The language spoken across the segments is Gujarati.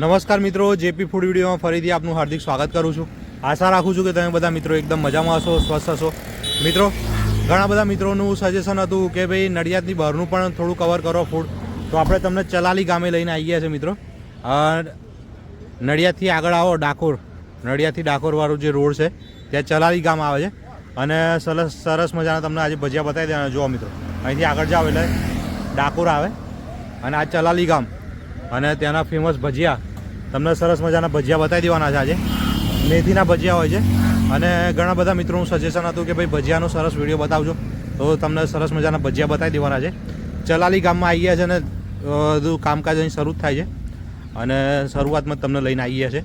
નમસ્કાર મિત્રો જેપી ફૂડ વિડીયોમાં ફરીથી આપનું હાર્દિક સ્વાગત કરું છું. આશા રાખું છું કે તમે બધા મિત્રો એકદમ મજામાં હશો, સ્વસ્થ હશો. મિત્રો, ઘણા બધા મિત્રોનું સજેશન હતું કે ભાઈ, નડિયાદની બહારનું પણ થોડું કવર કરો ફૂડ તો આપણે તમને ચલાલી ગામે લઈને આવી ગયા છે મિત્રો. નડિયાદથી આગળ આવો, ડાકોર. નડિયાદથી ડાકોરવાળો જે રોડ છે, ત્યાં ચલાલી ગામ આવે છે. અને સરસ સરસ મજાના તમને આજે ભજીયા બતાવી દેવાના. જુઓ મિત્રો, અહીંથી આગળ જાઓ એટલે ડાકોર આવે. અને આ ચલાલી ગામ. અને ત્યાંના ફેમસ ભજીયા. તમને સરસ મજાના ભજીયા બતાવી દેવાના છે આજે. મેથીના ભજીયા હોય છે. અને ઘણા બધા મિત્રોનું સજેશન હતું કે ભાઈ ભજીયાનો સરસ વીડિયો બતાવજો. તો તમને સરસ મજાના ભજીયા બતાવી દેવાના છે. ચલાલી ગામમાં આવી ગયા છે અને બધું કામકાજ અહીં શરૂ થાય છે. અને શરૂઆતમાં તમને લઈને આવી ગયા છે.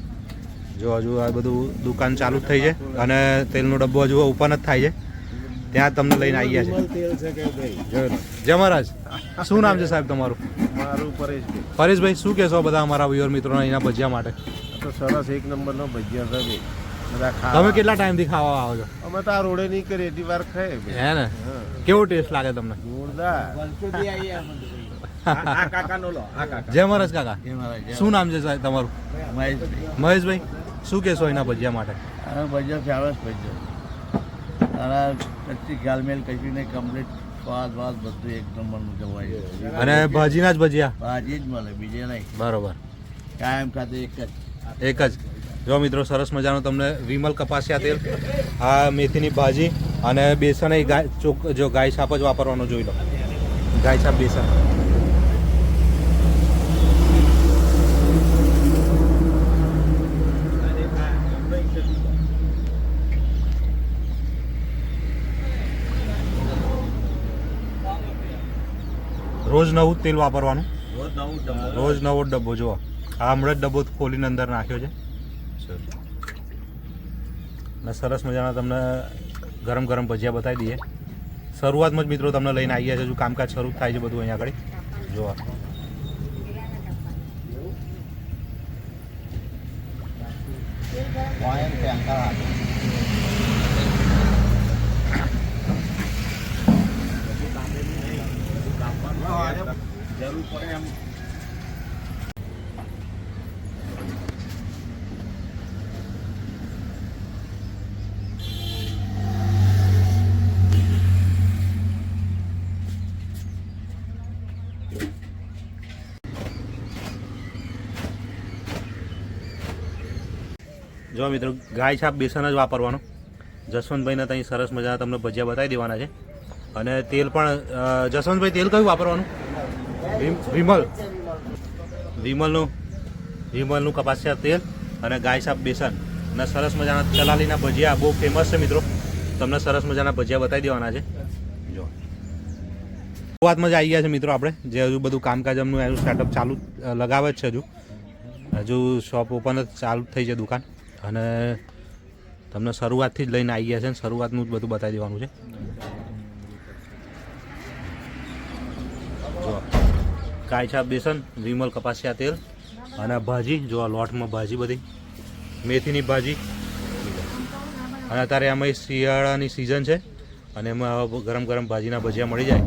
જો હજુ આ બધું દુકાન ચાલુ જ થઈ છે. અને તેલનો ડબ્બો હજુ ઓપન જ થાય છે. ત્યાં તમને લઈને આવી ગયા છે જય મહારાજ. શું નામ છે સાહેબ તમારું? મારું પરેશભાઈ પરેશભાઈ શું કહેશો બધા અમારા વ્યુઅર મિત્રોના અહીંના ભજીયા માટે? તો સરસ એક નંબરનો ભજીયા ભાઈ. તમે કેટલા ટાઈમથી ખાવા આવો છો? અમે તો આ રોડે નહીં કરીએ એટલી વાર ખાય હે ને? કેવો ટેસ્ટ લાગે તમને? જોરદાર. જય મહારાજ કાકા. શું નામ છે સાહેબ તમારું? મહેશભાઈ. શું કહેશો એના ભજીયા માટે? ભજીયા ફેમસ ભજ્યો તારા કચ્છી ગાલમેલ નહીં કમ્પ્લીટ સ્વાદ વાદ બધું એક નંબરનું જવાય અને ભાજીના જ ભજીયા? ભાજી જ મળે બીજે નહીં. બરોબર. કાયમ ખાતે એક જ. એક જ. જો મિત્રો સરસ મજાનો તમને વિમલ કપાસિયા તેલ આ મેથીની ભાજી અને બેસન એ ગાય જો ગાય છાપ જ વાપરવાનું જોઈ લો. ગાય છાપ બેસન. રોજ નવું જ તેલ વાપરવાનું. રોજ નવો જ ડબ્બો. જુઓ. આ હમણાં જ ડબ્બો ખોલીને અંદર નાખ્યો છે. અને સરસ મજાના તમને ગરમ ગરમ ભજીયા બતાવી દઈએ. શરૂઆતમાં જ મિત્રો તમને લઈને આવ્યા છે હજુ કામકાજ શરૂ થાય છે બધું અહીંયા આગળ. જોવા જો મિત્રો, ગાય છાપ બેસન જ વાપરવાનો. જસવંતભાઈને ત્યાં સરસ મજાના તમને ભજીયા બતાવી દેવાના છે. અને તેલ પણ જસવંતભાઈ તેલ કયું વાપરવાનું? વિમલ. વિમલનું વિમલનું કપાસિયા તેલ અને ગાય સાપ બેસન. અને સરસ મજાના ચલાલીના ભજીયા. બહુ ફેમસ છે મિત્રો. તમને સરસ મજાના ભજીયા બતાવી દેવાના છે. જો. શરૂઆતમાં જ આવી ગયા છે મિત્રો આપણે. જે હજુ બધું કામકાજ એમનું એનું સેટઅપ ચાલુ લગાવે જ છે હજુ. હજુ શોપ ઓપન જ ચાલુ થઈ છે દુકાન. અને તમને શરૂઆતથી જ લઈને આવી ગયા છે ને શરૂઆતનું જ બધું બતાવી દેવાનું છે જો કાયછા બેસન વિમલ કપાસિયા તેલ અને ભાજી, જો આ લોટમાં ભાજી બધી, મેથીની ભાજી. અને અત્યારે આમાં શિયાળાની સિઝન છે અને એમાં હવે ગરમ ગરમ ભાજીના ભજીયા મળી જાય.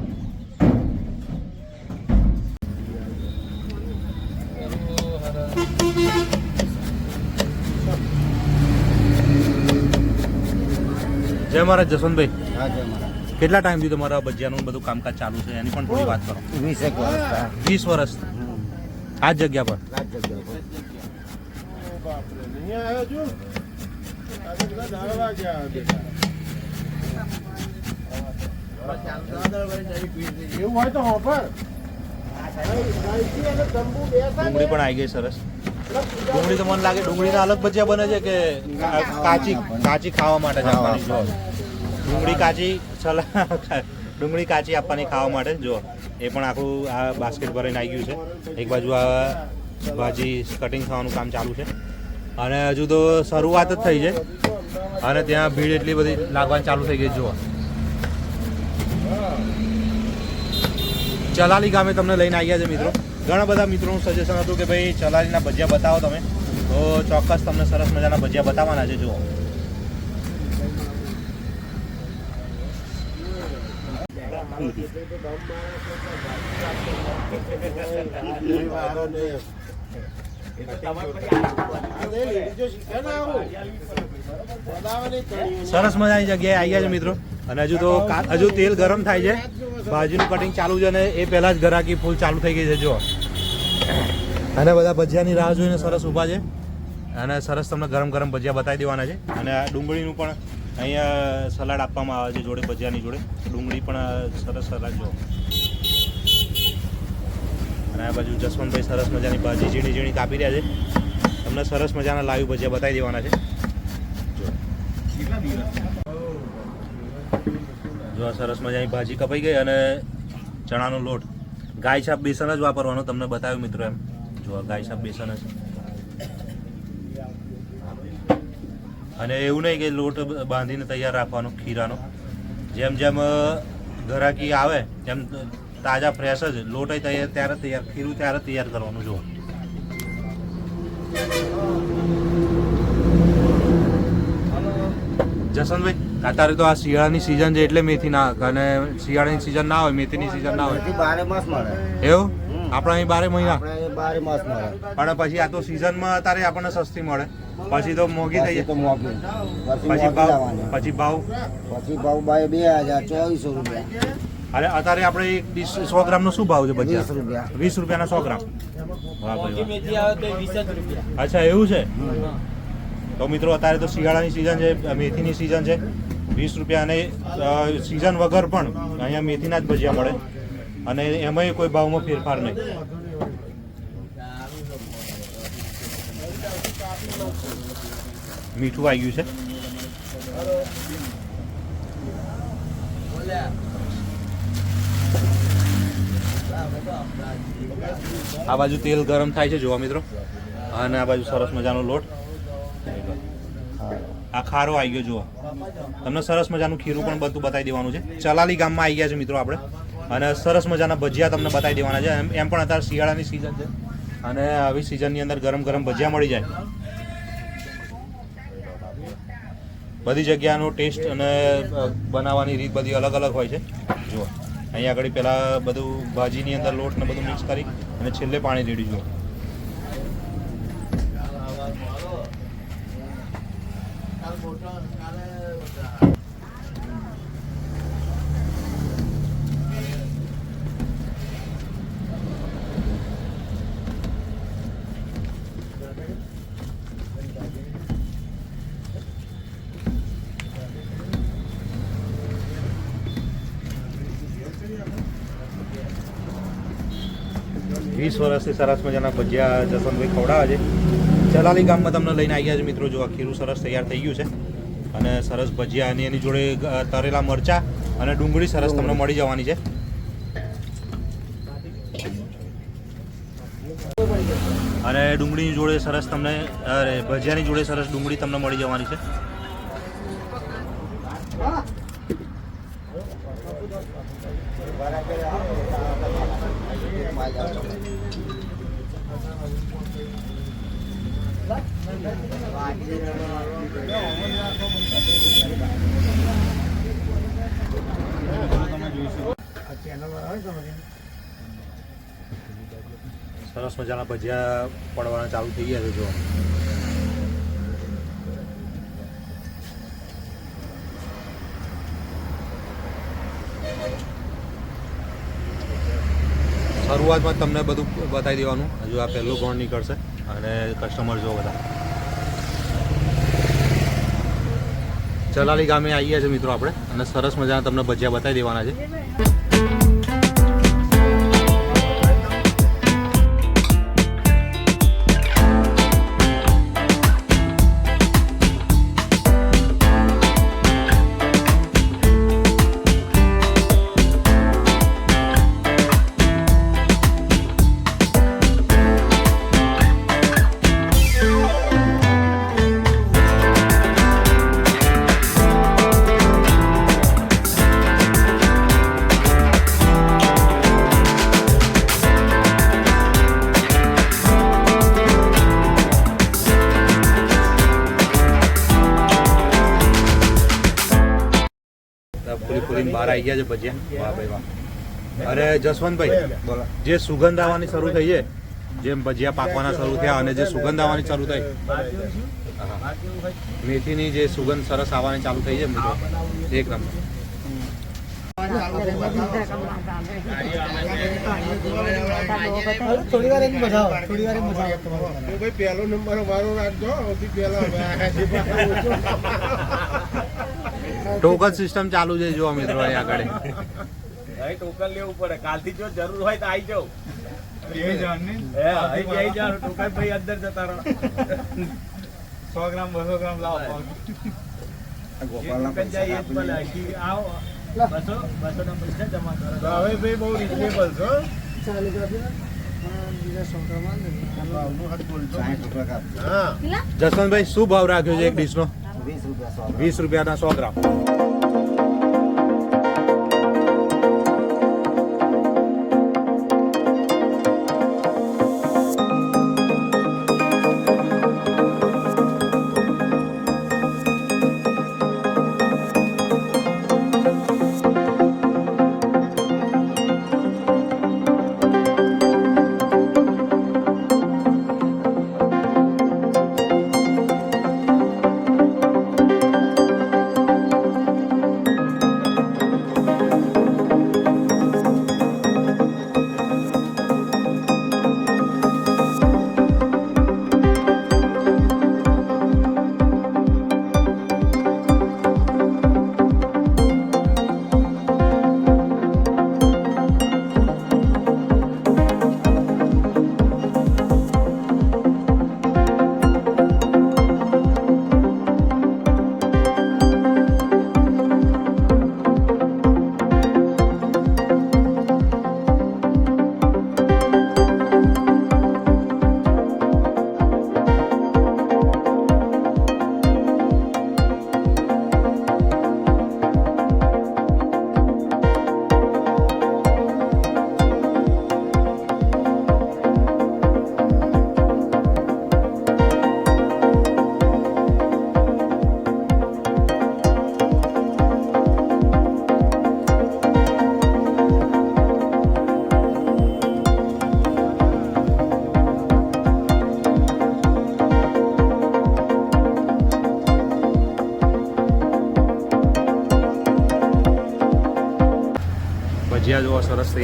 જય મહારાજ, જસવંતભાઈ. હા, જય મહારાજ. કેટલા ટાઈમથી તમારા ભજીયાનું બધું કામકાજ ચાલુ છે? એની પણ થોડી વાત કરો. વીસ એક વર્ષ વીસ વર્ષ. આ જ જગ્યા પર? એવું હોય તો હોફર ડુંગળી પણ આવી ગઈ સરસ. ડુંગળી તો મને લાગે ડુંગળીના અલગ ભજીયા બને છે કે કાચી કાચી ખાવા માટે જ આપવાની જો ડુંગળી કાચી છલા ડુંગળી કાચી આપવાની ખાવા માટે જો એ પણ આખું આ બાસ્કેટ ભરીને આવી ગયું છે. એક બાજુ આ ભાજી કટિંગ થવાનું કામ ચાલુ છે. અને હજુ તો શરૂઆત જ થઈ છે. અને ત્યાં ભીડ એટલી બધી લાગવાની ચાલુ થઈ ગઈ જુઓ. ચલાલી ગામે તમને લઈને આવ્યા છે મિત્રો. ઘણા બધા મિત્રોનું સજેશન હતું કે ભાઈ, ચલાલીના ભજીયા બતાવો તમે. તો ચોક્કસ તમને સરસ મજાના ભજીયા બતાવવાના છે, જુઓ. સરસ મજાની જગ્યાએ આવી છે મિત્રો. અને હજુ તો હજુ તેલ ગરમ થાય છે. ભાજીનું કટિંગ ચાલુ છે અને એ પહેલા જ ગરાકી ફૂલ ચાલુ થઈ ગઈ છે જો અને બધા ભજીયાની રાહ જોઈને સરસ ઊભા છે. અને સરસ તમને ગરમ ગરમ ભજીયા બતાવી દેવાના છે. અને ડુંગળીનું પણ અહીંયા સલાડ આપવામાં આવે છે જોડે, ભજીયાની જોડે. ડુંગળી પણ સરસ સલાડ જો. અને આ બાજુ જસવંતભાઈ સરસ મજાની ભાજી ઝીણી ઝીણી કાપી રહ્યા છે. તમને સરસ મજાના લાઈવ ભજીયા બતાવી દેવાના છે. જો. સરસ મજાની ભાજી કપાઈ ગઈ અને ચણાનો લોટ. ગાય છાપ બેસન જ વાપરવાનો, તમને બતાવ્યું મિત્રો એમ. જો ગાય છાપ બેસન જ. અને એવું નહીં કે લોટ બાંધીને તૈયાર રાખવાનો ખીરાનો. જેમ જેમ ઘરાકી આવે તેમ તાજા ફ્રેશ જ લોટ તૈયાર ત્યારે તૈયાર ખીરું ત્યારે તૈયાર કરવાનું જુઓ. જસવંતભાઈ અત્યારે તો આ શિયાળાની સિઝન છે એટલે મેથી ના અને શિયાળાની સિઝન ના હોય મેથીની સિઝન ના હોય. બારે માસ મળે. એવું. આપણા અહીં બારે મહિના? બારે માસ મળે. પણ પછી આ તો સિઝનમાં અત્યારે આપણને સસ્તી મળે. પછી તો મોંઘી થઈ જાય. મોંઘી. પછી પછી ભાવ? પછી ભાવ? પછી ભાવ બાય બે હજાર ચોવીસો રૂપિયા. અરે અત્યારે આપણે એક ડીશ સો ગ્રામનો શું ભાવ છે વીસ રૂપિયા. વીસ રૂપિયાના સો ગ્રામ. અચ્છા એવું છે? તો મિત્રો અત્યારે તો શિયાળાની સિઝન છે મેથીની સિઝન છે. વીસ રૂપિયા અને સિઝન વગર પણ અહીંયા મેથીના જ ભજીયા મળે. અને એમાંય કોઈ ભાવમાં ફેરફાર નહીં. મીઠું આવી ગયું છે. આ બાજુ તેલ ગરમ થાય છે, જોવા મિત્રો. અને આ બાજુ સરસ મજાનો લોટ. આ ખારો આવી ગયો, જુઓ. તમને સરસ મજાનું ખીરું પણ બધું બતાવી દેવાનું છે. ચલાલી ગામમાં આવી ગયા છે મિત્રો આપણે. અને સરસ મજાના ભજીયા તમને બતાવી દેવાના છે. એમ પણ અત્યારે શિયાળાની સિઝન છે. અને આવી સિઝનની અંદર ગરમ ગરમ ભજીયા મળી જાય. બધી જગ્યાનો ટેસ્ટ અને બનાવવાની રીત બધી અલગ અલગ હોય છે. જુઓ. અહીંયા આગળ પહેલાં બધું ભાજીની અંદર લોટ ને બધું મિક્સ કરી અને છેલ્લે પાણી રેડી જુઓ. વીસ વર્ષથી સરસ મજાના ભજીયા જસવંતભાઈ ખવડાવે છે. ચલાલી ગામમાં તમને લઈને આવી ગયા છે મિત્રો. જો આ ખીરું સરસ તૈયાર થઈ ગયું છે. અને સરસ ભજીયા અને એની જોડે તરેલા મરચા અને ડુંગળી સરસ તમને મળી જવાની છે. અને ડુંગળીની જોડે સરસ તમને, અરે, ભજીયાની જોડે સરસ ડુંગળી તમને મળી જવાની છે. સરસ મજાના ભજીયા પડવાના ચાલુ થઈ ગયા છે, જો. શરૂઆતમાં તમને બધું બતાવી દેવાનું. હજુ આ પહેલું ગોળ નીકળશે અને કસ્ટમર જો બધા. ચલાલી ગામે આવીએ છીએ મિત્રો આપણે. અને સરસ મજાના તમને ભજીયા બતાવી દેવાના છે. બહાર આવી ગયા છે ભજીયા. વાહ ભાઈ વાહ. અરે જસવંતભાઈ બોલો. જે સુગંધ આવવાની શરૂ થઈ છે જેમ ભજીયા પાકવાના શરૂ થયા અને જે સુગંધ આવવાની શરૂ થઈ. મેથીની જે સુગંધ સરસ આવવાની ચાલુ થઈ છે મિત્રો. એક નંબર. પહેલો નંબર મારો રાખજો સૌથી ટોકન સિસ્ટમ ચાલુ છે જો મિત્રો અહીં આગળ. ભાઈ ટોકન લેવું પડે. કાલથી જો જરૂર હોય તો આવી જાઓ. ટોકન ભાઈ અંદર જતા રહો. સો ગ્રામ બસો ગ્રામ લાવો બસો બસો ના પૈસા જમા કરો. તો હવે ભાઈ બહુ રિઝનેબલ છે ચાલુ જસવંતભાઈ શું ભાવ રાખ્યો છે એક રૂપિયા સો વીસ રૂપિયાના સો ગ્રામ.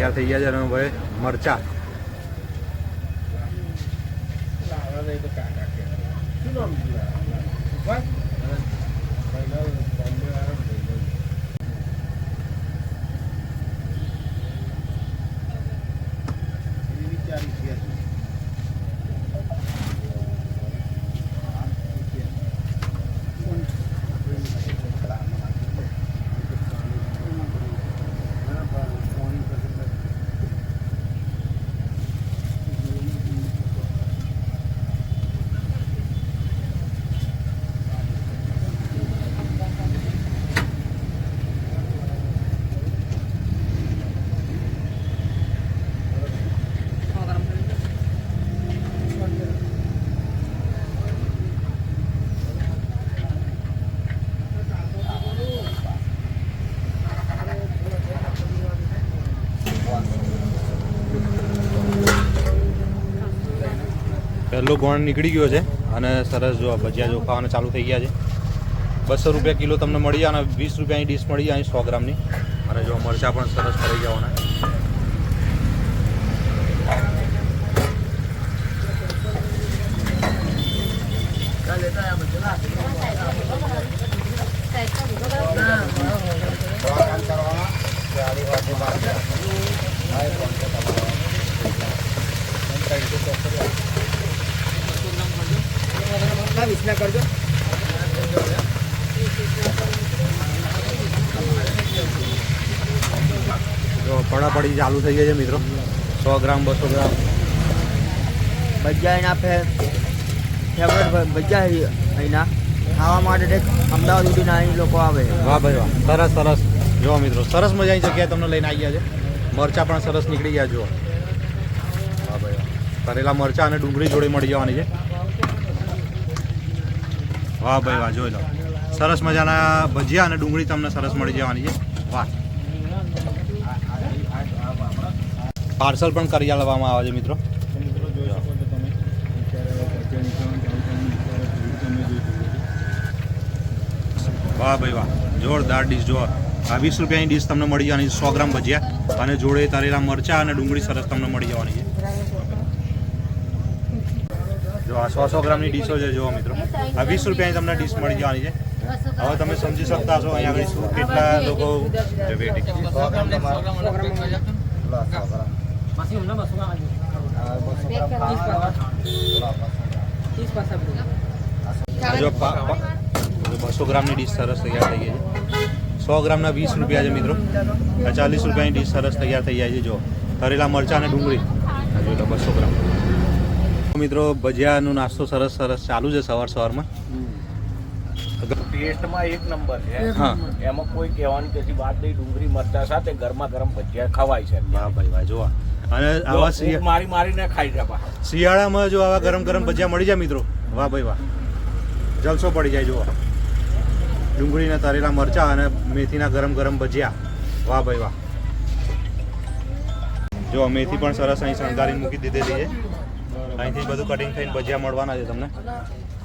તૈયાર થઈ ગયા છે અને હવે મરચા. શું છે બસ પહેલા બોમ્બે વાળા ભાઈ એવી વિચારી છે પહેલો ગોણ નીકળી ગયો છે અને સરસ જો ભજીયા જો ખાવાના ચાલુ થઈ ગયા છે. બસો રૂપિયા કિલો તમને મળી જાય અને વીસ રૂપિયાની ડીશ મળી જાય સો ગ્રામની. અને જો મરચાં પણ સરસ પડી જવાના જો પડાપડી ચાલુ થઈ ગઈ છે મિત્રો. સો ગ્રામ બસો ગ્રામ. ભજીયા એના ફે ફેવરેટ ભજીયા અહીંના. ખાવા માટે અમદાવાદ સુધીના અહીં લોકો આવે. વાહ ભાઈ વાહ સરસ સરસ. જો મિત્રો સરસ મજાની જગ્યાએ તમને લઈને આવી ગયા છે. મરચાં પણ સરસ નીકળી ગયા જુઓ. વાહ ભાઈ વાહ. કરેલા મરચાં અને ડુંગળી જોડે મળી જવાની છે. વાહ ભાઈ, વાહ, જોઈ લો. સરસ મજાના ભજીયા અને ડુંગળી તમને સરસ મળી જવાની છે. વાહ. પાર્સલ પણ કરી લેવામાં આવે છે, મિત્રો. વાહ ભાઈ, વાહ. જોરદાર ડીશ, જો. આ વીસ રૂપિયાની ડીશ તમને મળી જવાની સો ગ્રામ ભજીયા. અને જોડે તરેલા મરચા અને ડુંગળી સરસ તમને મળી જવાની છે. જો આ સો સો ગ્રામની ડીશો છે જુઓ મિત્રો. આ વીસ રૂપિયાની તમને ડીશ મળી જવાની છે. હવે તમે સમજી શકતા છો અહીંયા આગળ શું કેટલા લોકો જો બસો ગ્રામની ડીશ સરસ તૈયાર થઈ ગઈ છે. સો ગ્રામના વીસ રૂપિયા છે મિત્રો. ચાલીસ રૂપિયાની ડીશ સરસ તૈયાર થઈ જાય છે જો તરેલા મરચાં અને ડુંગળી. બસો ગ્રામ. મિત્રો ભજીયાનો નાસ્તો સરસ સરસ ચાલુ છે સવાર સવારમાં. ટેસ્ટમાં એક નંબર છે. એમાં કોઈ કહેવાની કશી વાત નહીં ડુંગળી મરચા સાથે ગરમા ગરમ ભજીયા ખવાય છે. વાહ ભાઈ વાહ જોવા અને આવા મારી મારીને ખાઈ જાય શિયાળામાં જો આવા ગરમ ગરમ ભજીયા મળી જાય મિત્રો વાહ ભાઈ વાહ. જલસો પડી જાય જોવા ડુંગળીના તરેલા મરચા અને મેથીના ગરમ ગરમ ભજીયા વાહ ભાઈ વાહ. જો મેથી પણ સરસ અહીં શણગારી મૂકી દીધેલી છે. અહીંથી બધું કટિંગ થઈને ભજીયા મળવાના છે તમને.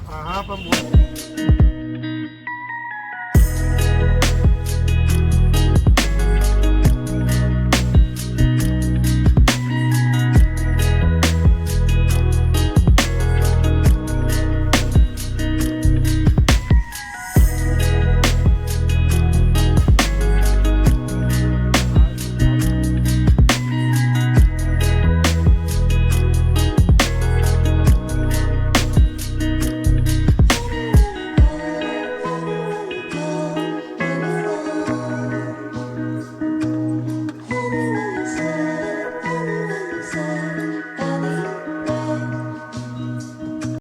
હા પણ